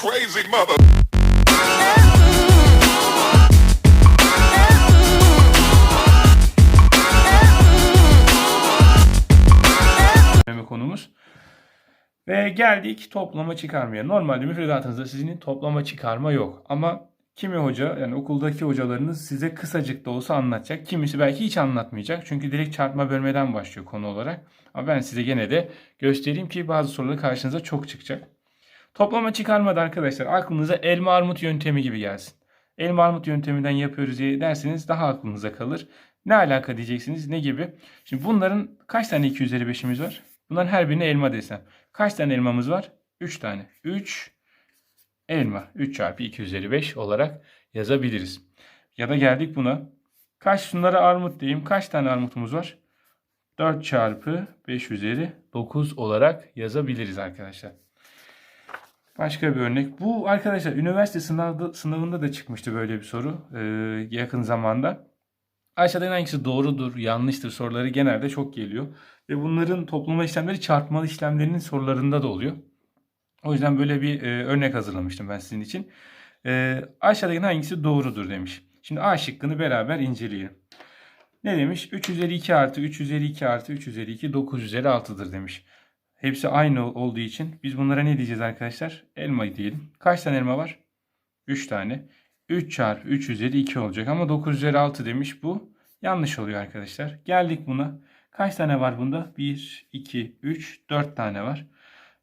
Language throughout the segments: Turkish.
crazy mother. konumuz. Ve geldik toplama çıkarmaya. Normalde müfredatınızda sizin toplama çıkarma yok. Ama kimi hoca yani okuldaki hocalarınız size kısacık da olsa anlatacak. Kimisi belki hiç anlatmayacak. Çünkü direkt çarpma bölmeden başlıyor konu olarak. Ama ben size gene de göstereyim ki bazı soruları karşınıza çok çıkacak. Toplama çıkarmada arkadaşlar aklınıza elma armut yöntemi gibi gelsin. Elma armut yönteminden yapıyoruz diye derseniz daha aklınıza kalır. Ne alaka diyeceksiniz ne gibi? Şimdi bunların kaç tane 2 üzeri 5'imiz var? Bunların her birine elma desem. Kaç tane elmamız var? 3 tane. 3 elma. 3 çarpı 2 üzeri 5 olarak yazabiliriz. Ya da geldik buna. Kaç şunlara armut diyeyim. Kaç tane armutumuz var? 4 çarpı 5 üzeri 9 olarak yazabiliriz arkadaşlar. Başka bir örnek. Bu arkadaşlar üniversite sınavda, sınavında da çıkmıştı böyle bir soru ee, yakın zamanda. Aşağıdan hangisi doğrudur, yanlıştır soruları genelde çok geliyor. Ve bunların toplama işlemleri çarpmalı işlemlerinin sorularında da oluyor. O yüzden böyle bir e, örnek hazırlamıştım ben sizin için. E, aşağıdaki hangisi doğrudur demiş. Şimdi A şıkkını beraber inceleyelim. Ne demiş? 3 üzeri 2 artı 3 üzeri 2 artı 3 üzeri 2 9 üzeri 6'dır demiş. Hepsi aynı ol- olduğu için biz bunlara ne diyeceğiz arkadaşlar? Elma diyelim. Kaç tane elma var? 3 tane. 3 çarpı 3 üzeri 2 olacak ama 9 üzeri 6 demiş bu. Yanlış oluyor arkadaşlar. Geldik buna. Kaç tane var bunda? 1, 2, 3, 4 tane var.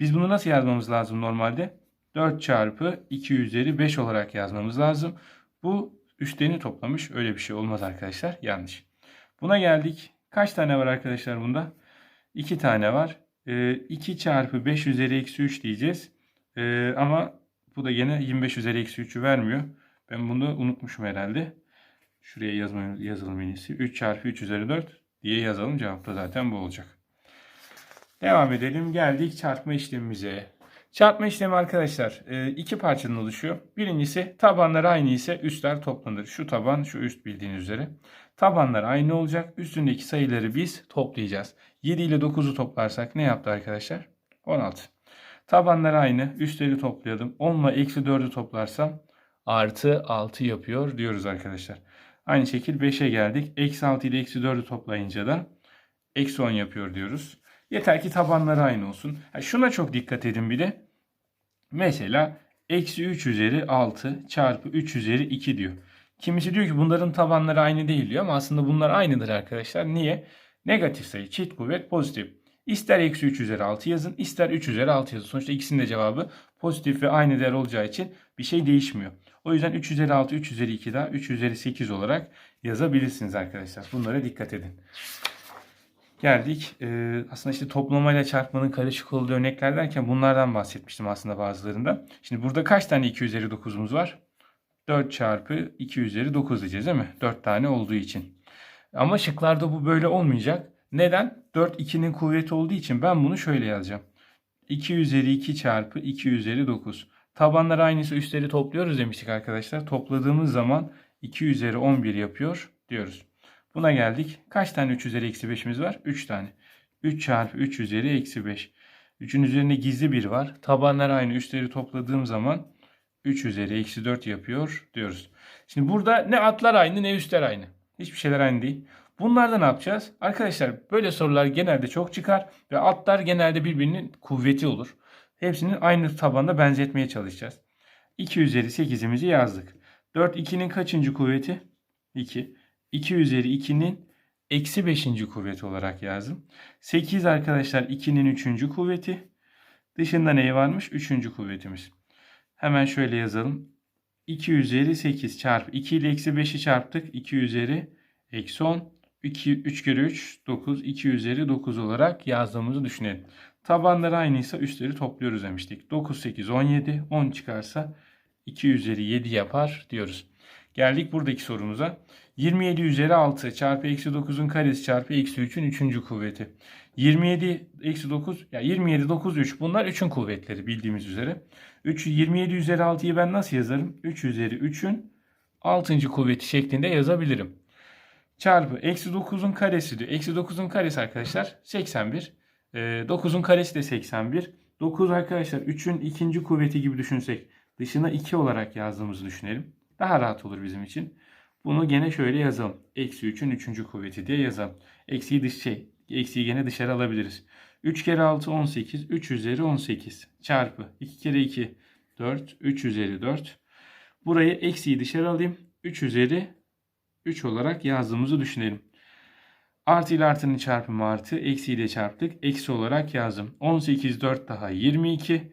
Biz bunu nasıl yazmamız lazım normalde? 4 çarpı 2 üzeri 5 olarak yazmamız lazım. Bu üstlerini toplamış. Öyle bir şey olmaz arkadaşlar. Yanlış. Buna geldik. Kaç tane var arkadaşlar bunda? 2 tane var. 2 çarpı 5 üzeri eksi 3 diyeceğiz. Ee, ama bu da yine 25 üzeri eksi 3'ü vermiyor. Ben bunu unutmuşum herhalde. Şuraya yazma, yazalım en iyisi. 3 çarpı 3 üzeri 4 diye yazalım. Cevap da zaten bu olacak. Devam edelim. Geldik çarpma işlemimize. Çarpma işlemi arkadaşlar e, iki parçadan oluşuyor. Birincisi tabanlar aynı ise üstler toplanır. Şu taban şu üst bildiğiniz üzere. Tabanlar aynı olacak. Üstündeki sayıları biz toplayacağız. 7 ile 9'u toplarsak ne yaptı arkadaşlar? 16. Tabanlar aynı. Üstleri toplayalım. 10 ile eksi 4'ü toplarsam artı 6 yapıyor diyoruz arkadaşlar. Aynı şekil 5'e geldik. Eksi 6 ile eksi 4'ü toplayınca da eksi 10 yapıyor diyoruz. Yeter ki tabanları aynı olsun. Ha, şuna çok dikkat edin bir de. Mesela eksi 3 üzeri 6 çarpı 3 üzeri 2 diyor. Kimisi diyor ki bunların tabanları aynı değil diyor ama aslında bunlar aynıdır arkadaşlar. Niye? Negatif sayı çift kuvvet pozitif. İster eksi 3 üzeri 6 yazın ister 3 üzeri 6 yazın. Sonuçta ikisinin de cevabı pozitif ve aynı değer olacağı için bir şey değişmiyor. O yüzden 3 üzeri 6 3 üzeri 2 daha 3 üzeri 8 olarak yazabilirsiniz arkadaşlar. Bunlara dikkat edin. Geldik. Ee, aslında işte toplamayla çarpmanın karışık olduğu örnekler derken bunlardan bahsetmiştim aslında bazılarında. Şimdi burada kaç tane 2 üzeri 9'umuz var? 4 çarpı 2 üzeri 9 diyeceğiz değil mi? 4 tane olduğu için. Ama şıklarda bu böyle olmayacak. Neden? 4 2'nin kuvveti olduğu için ben bunu şöyle yazacağım. 2 üzeri 2 çarpı 2 üzeri 9. Tabanlar aynıysa üstleri topluyoruz demiştik arkadaşlar. Topladığımız zaman 2 üzeri 11 yapıyor diyoruz. Buna geldik. Kaç tane 3 üzeri eksi 5'imiz var? 3 tane. 3 çarpı 3 üzeri eksi 5. 3'ün üzerinde gizli 1 var. Tabanlar aynı. Üstleri topladığım zaman 3 üzeri eksi 4 yapıyor diyoruz. Şimdi burada ne atlar aynı ne üstler aynı. Hiçbir şeyler aynı değil. Bunlarda ne yapacağız? Arkadaşlar böyle sorular genelde çok çıkar ve atlar genelde birbirinin kuvveti olur. Hepsinin aynı tabanda benzetmeye çalışacağız. 2 üzeri 8'imizi yazdık. 4 2'nin kaçıncı kuvveti? 2. 2 üzeri 2'nin eksi 5. kuvveti olarak yazdım. 8 arkadaşlar 2'nin 3. kuvveti. Dışında ne varmış? 3. kuvvetimiz. Hemen şöyle yazalım. 2 üzeri 8 çarpı 2 ile eksi 5'i çarptık. 2 üzeri eksi 10. 2, 3 kere 3 9. 2 üzeri 9 olarak yazdığımızı düşünelim. Tabanları aynıysa üstleri topluyoruz demiştik. 9, 8, 17. 10 çıkarsa 2 üzeri 7 yapar diyoruz. Geldik buradaki sorumuza. 27 üzeri 6 çarpı eksi 9'un karesi çarpı eksi 3'ün 3. kuvveti. 27 eksi 9 ya 27 9 3 bunlar 3'ün kuvvetleri bildiğimiz üzere. 3 27 üzeri 6'yı ben nasıl yazarım? 3 üzeri 3'ün 6. kuvveti şeklinde yazabilirim. Çarpı eksi 9'un karesi diyor. Eksi 9'un karesi arkadaşlar 81. Ee, 9'un karesi de 81. 9 arkadaşlar 3'ün ikinci kuvveti gibi düşünsek dışına 2 olarak yazdığımızı düşünelim. Daha rahat olur bizim için. Bunu gene şöyle yazalım. Eksi 3'ün 3. kuvveti diye yazalım. Eksiyi dış şey, eksiyi gene dışarı alabiliriz. 3 kere 6 18. 3 üzeri 18 çarpı 2 kere 2 4. 3 üzeri 4. Burayı eksiyi dışarı alayım. 3 üzeri 3 olarak yazdığımızı düşünelim. Artı ile artının çarpımı artı. Eksi ile çarptık. Eksi olarak yazdım. 18 4 daha 22.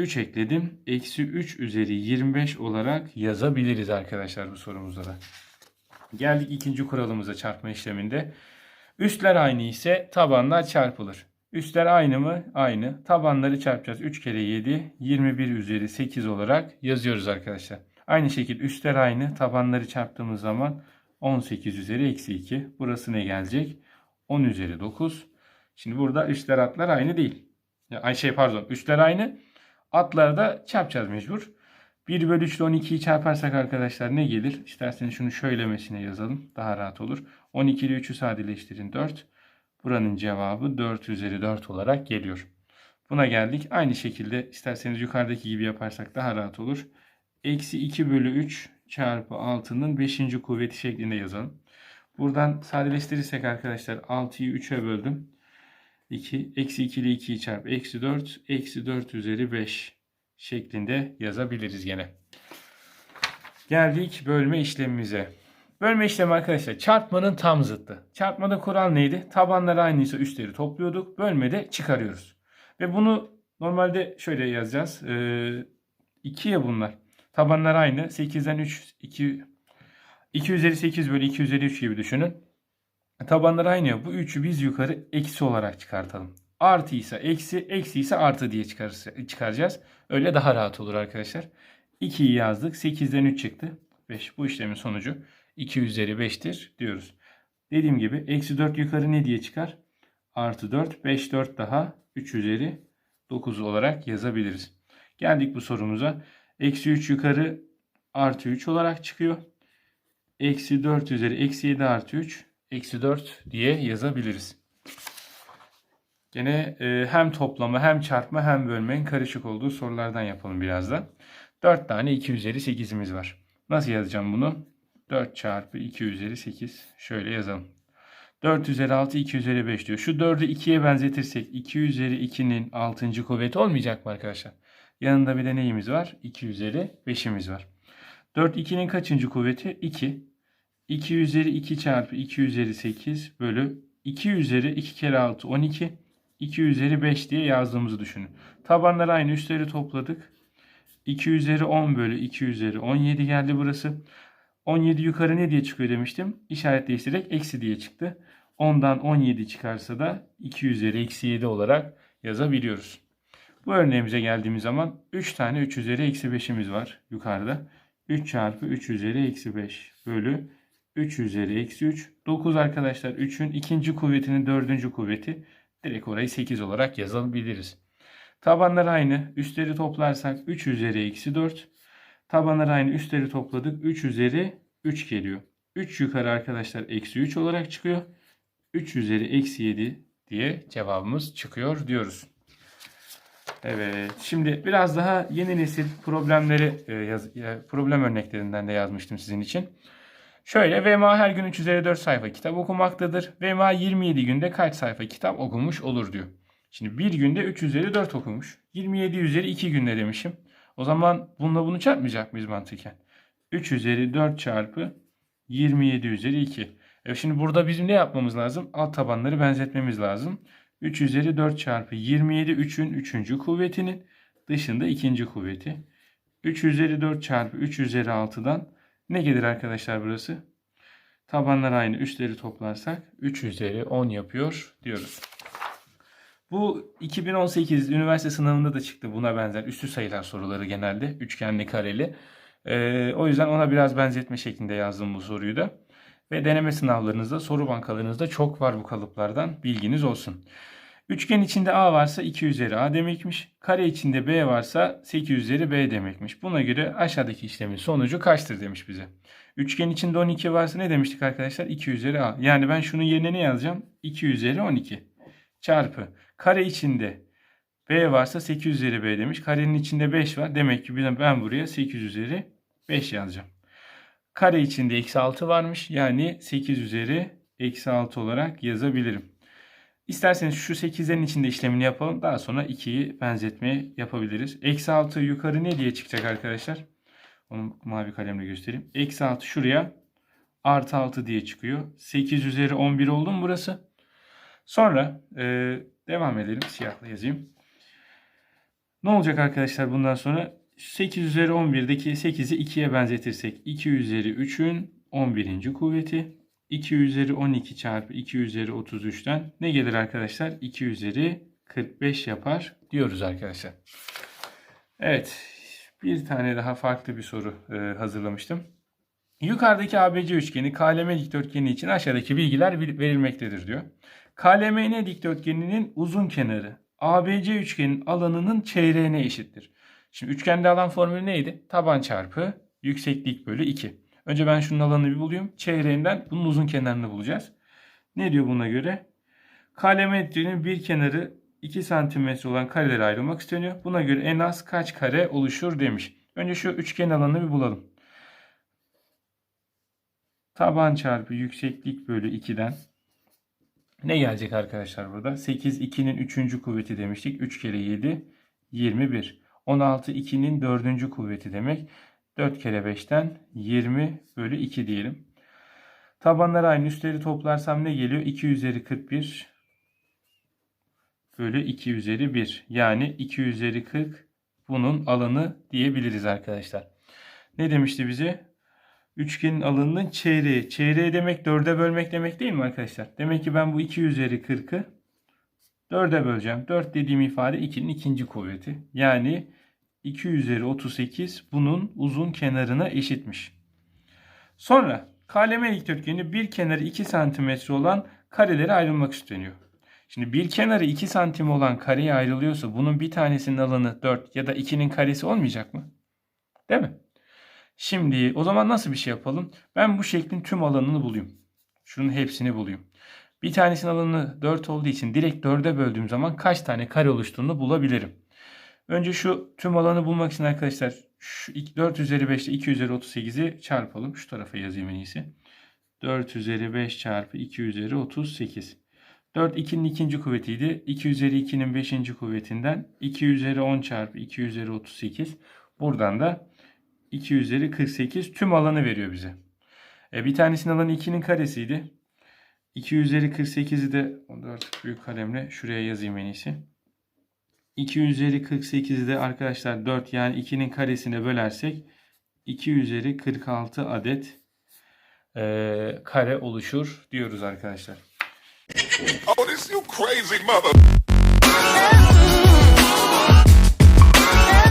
3 ekledim. Eksi 3 üzeri 25 olarak yazabiliriz arkadaşlar bu sorumuzda da. Geldik ikinci kuralımıza çarpma işleminde. Üstler aynı ise tabanlar çarpılır. Üstler aynı mı? Aynı. Tabanları çarpacağız. 3 kere 7 21 üzeri 8 olarak yazıyoruz arkadaşlar. Aynı şekilde üstler aynı. Tabanları çarptığımız zaman 18 üzeri eksi 2. Burası ne gelecek? 10 üzeri 9. Şimdi burada üstler atlar aynı değil. Ya, ay şey pardon üstler aynı. Atları da çarpacağız mecbur. 1 bölü 3 ile 12'yi çarparsak arkadaşlar ne gelir? İsterseniz şunu şöylemesine yazalım. Daha rahat olur. 12 ile 3'ü sadeleştirin 4. Buranın cevabı 4 üzeri 4 olarak geliyor. Buna geldik. Aynı şekilde isterseniz yukarıdaki gibi yaparsak daha rahat olur. Eksi 2 bölü 3 çarpı 6'nın 5. kuvveti şeklinde yazalım. Buradan sadeleştirirsek arkadaşlar 6'yı 3'e böldüm. 2, eksi 2 ile 2'yi çarp. Eksi 4, eksi 4 üzeri 5 şeklinde yazabiliriz gene. Geldik bölme işlemimize. Bölme işlemi arkadaşlar çarpmanın tam zıttı. Çarpmada kural neydi? Tabanlar aynıysa üstleri topluyorduk. Bölmede çıkarıyoruz. Ve bunu normalde şöyle yazacağız. Ee, 2'ye bunlar. Tabanlar aynı. 8'den 3, 2, 2 üzeri 8 bölü 2 üzeri 3 gibi düşünün. Tabanlar aynı. Bu 3'ü biz yukarı eksi olarak çıkartalım. Artı ise eksi, eksi ise artı diye çıkaracağız. Öyle daha rahat olur arkadaşlar. 2'yi yazdık. 8'den 3 çıktı. 5. Bu işlemin sonucu 2 üzeri 5'tir diyoruz. Dediğim gibi eksi 4 yukarı ne diye çıkar? Artı 4. 5 4 daha 3 üzeri 9 olarak yazabiliriz. Geldik bu sorumuza. Eksi 3 yukarı artı 3 olarak çıkıyor. Eksi 4 üzeri eksi 7 artı 3 eksi 4 diye yazabiliriz. Gene e, hem toplama hem çarpma hem bölmenin karışık olduğu sorulardan yapalım biraz da. 4 tane 2 üzeri 8'imiz var. Nasıl yazacağım bunu? 4 çarpı 2 üzeri 8. Şöyle yazalım. 4 üzeri 6 2 üzeri 5 diyor. Şu 4'ü 2'ye benzetirsek 2 üzeri 2'nin 6. kuvveti olmayacak mı arkadaşlar? Yanında bir de neyimiz var? 2 üzeri 5'imiz var. 4 2'nin kaçıncı kuvveti? 2. 2 üzeri 2 çarpı 2 üzeri 8 bölü 2 üzeri 2 kere 6 12. 2 üzeri 5 diye yazdığımızı düşünün. Tabanlar aynı üstleri topladık. 2 üzeri 10 bölü 2 üzeri 17 geldi burası. 17 yukarı ne diye çıkıyor demiştim. İşaret değiştirerek eksi diye çıktı. 10'dan 17 çıkarsa da 2 üzeri eksi 7 olarak yazabiliyoruz. Bu örneğimize geldiğimiz zaman 3 tane 3 üzeri eksi 5'imiz var yukarıda. 3 çarpı 3 üzeri eksi 5 bölü 3 üzeri eksi 3. 9 arkadaşlar 3'ün ikinci kuvvetinin dördüncü kuvveti. Direkt orayı 8 olarak yazabiliriz. Tabanlar aynı. Üstleri toplarsak 3 üzeri eksi 4. Tabanlar aynı. Üstleri topladık. 3 üzeri 3 geliyor. 3 yukarı arkadaşlar eksi 3 olarak çıkıyor. 3 üzeri eksi 7 diye cevabımız çıkıyor diyoruz. Evet. Şimdi biraz daha yeni nesil problemleri e, problem örneklerinden de yazmıştım sizin için. Şöyle VMA her gün 3 üzeri 4 sayfa kitap okumaktadır. VMA 27 günde kaç sayfa kitap okumuş olur diyor. Şimdi bir günde 3 üzeri 4 okumuş. 27 üzeri 2 günde demişim. O zaman bununla bunu çarpmayacak mıyız mantıken? 3 üzeri 4 çarpı 27 üzeri 2. E şimdi burada bizim ne yapmamız lazım? Alt tabanları benzetmemiz lazım. 3 üzeri 4 çarpı 27 3'ün 3. kuvvetinin dışında 2. kuvveti. 3 üzeri 4 çarpı 3 üzeri 6'dan ne gelir arkadaşlar burası? Tabanlar aynı. Üstleri toplarsak 3 üzeri 10 yapıyor diyoruz. Bu 2018 üniversite sınavında da çıktı buna benzer üstü sayılar soruları genelde. Üçgenli kareli. Ee, o yüzden ona biraz benzetme şeklinde yazdım bu soruyu da. Ve deneme sınavlarınızda, soru bankalarınızda çok var bu kalıplardan. Bilginiz olsun. Üçgen içinde A varsa 2 üzeri A demekmiş. Kare içinde B varsa 8 üzeri B demekmiş. Buna göre aşağıdaki işlemin sonucu kaçtır demiş bize. Üçgen içinde 12 varsa ne demiştik arkadaşlar? 2 üzeri A. Yani ben şunun yerine ne yazacağım? 2 üzeri 12 çarpı kare içinde B varsa 8 üzeri B demiş. Karenin içinde 5 var. Demek ki ben buraya 8 üzeri 5 yazacağım. Kare içinde eksi 6 varmış. Yani 8 üzeri eksi 6 olarak yazabilirim. İsterseniz şu 8'lerin içinde işlemini yapalım. Daha sonra 2'yi benzetmeye yapabiliriz. Eksi 6 yukarı ne diye çıkacak arkadaşlar? Onu mavi kalemle göstereyim. Eksi 6 şuraya artı 6 diye çıkıyor. 8 üzeri 11 oldu mu burası? Sonra e, devam edelim. Siyahla yazayım. Ne olacak arkadaşlar bundan sonra? 8 üzeri 11'deki 8'i 2'ye benzetirsek 2 üzeri 3'ün 11. kuvveti 2 üzeri 12 çarpı 2 üzeri 33'ten ne gelir arkadaşlar? 2 üzeri 45 yapar diyoruz arkadaşlar. Evet bir tane daha farklı bir soru e, hazırlamıştım. Yukarıdaki ABC üçgeni KLM dikdörtgeni için aşağıdaki bilgiler verilmektedir diyor. KLMN dikdörtgeninin uzun kenarı ABC üçgenin alanının çeyreğine eşittir. Şimdi üçgende alan formülü neydi? Taban çarpı yükseklik bölü 2. Önce ben şunun alanını bir bulayım. Çeyreğinden bunun uzun kenarını bulacağız. Ne diyor buna göre? Kalemetrenin bir kenarı 2 cm olan karelere ayrılmak isteniyor. Buna göre en az kaç kare oluşur demiş. Önce şu üçgen alanını bir bulalım. Taban çarpı yükseklik bölü 2'den ne gelecek arkadaşlar burada? 8 2'nin 3. kuvveti demiştik. 3 kere 7 21. 16 2'nin 4. kuvveti demek. 4 kere 5'ten 20 bölü 2 diyelim. Tabanları aynı üstleri toplarsam ne geliyor? 2 üzeri 41 bölü 2 üzeri 1. Yani 2 üzeri 40 bunun alanı diyebiliriz arkadaşlar. Ne demişti bize? Üçgenin alanının çeyreği. Çeyreği demek 4'e bölmek demek değil mi arkadaşlar? Demek ki ben bu 2 üzeri 40'ı 4'e böleceğim. 4 dediğim ifade 2'nin ikinci kuvveti. Yani 2 üzeri 38 bunun uzun kenarına eşitmiş. Sonra KLM dikdörtgeni bir kenarı 2 cm olan karelere ayrılmak isteniyor. Şimdi bir kenarı 2 cm olan kareye ayrılıyorsa bunun bir tanesinin alanı 4 ya da 2'nin karesi olmayacak mı? Değil mi? Şimdi o zaman nasıl bir şey yapalım? Ben bu şeklin tüm alanını bulayım. Şunun hepsini bulayım. Bir tanesinin alanı 4 olduğu için direkt 4'e böldüğüm zaman kaç tane kare oluştuğunu bulabilirim. Önce şu tüm alanı bulmak için arkadaşlar şu 4 üzeri 5 ile 2 üzeri 38'i çarpalım. Şu tarafa yazayım en iyisi. 4 üzeri 5 çarpı 2 üzeri 38. 4 2'nin ikinci kuvvetiydi. 2 üzeri 2'nin 5. kuvvetinden 2 üzeri 10 çarpı 2 üzeri 38. Buradan da 2 üzeri 48 tüm alanı veriyor bize. E, bir tanesinin alanı 2'nin karesiydi. 2 üzeri 48'i de 4 büyük kalemle şuraya yazayım en iyisi. 2 üzeri 48'i de arkadaşlar 4 yani 2'nin karesine bölersek 2 üzeri 46 adet e, kare oluşur diyoruz arkadaşlar. Oh, this you crazy mother.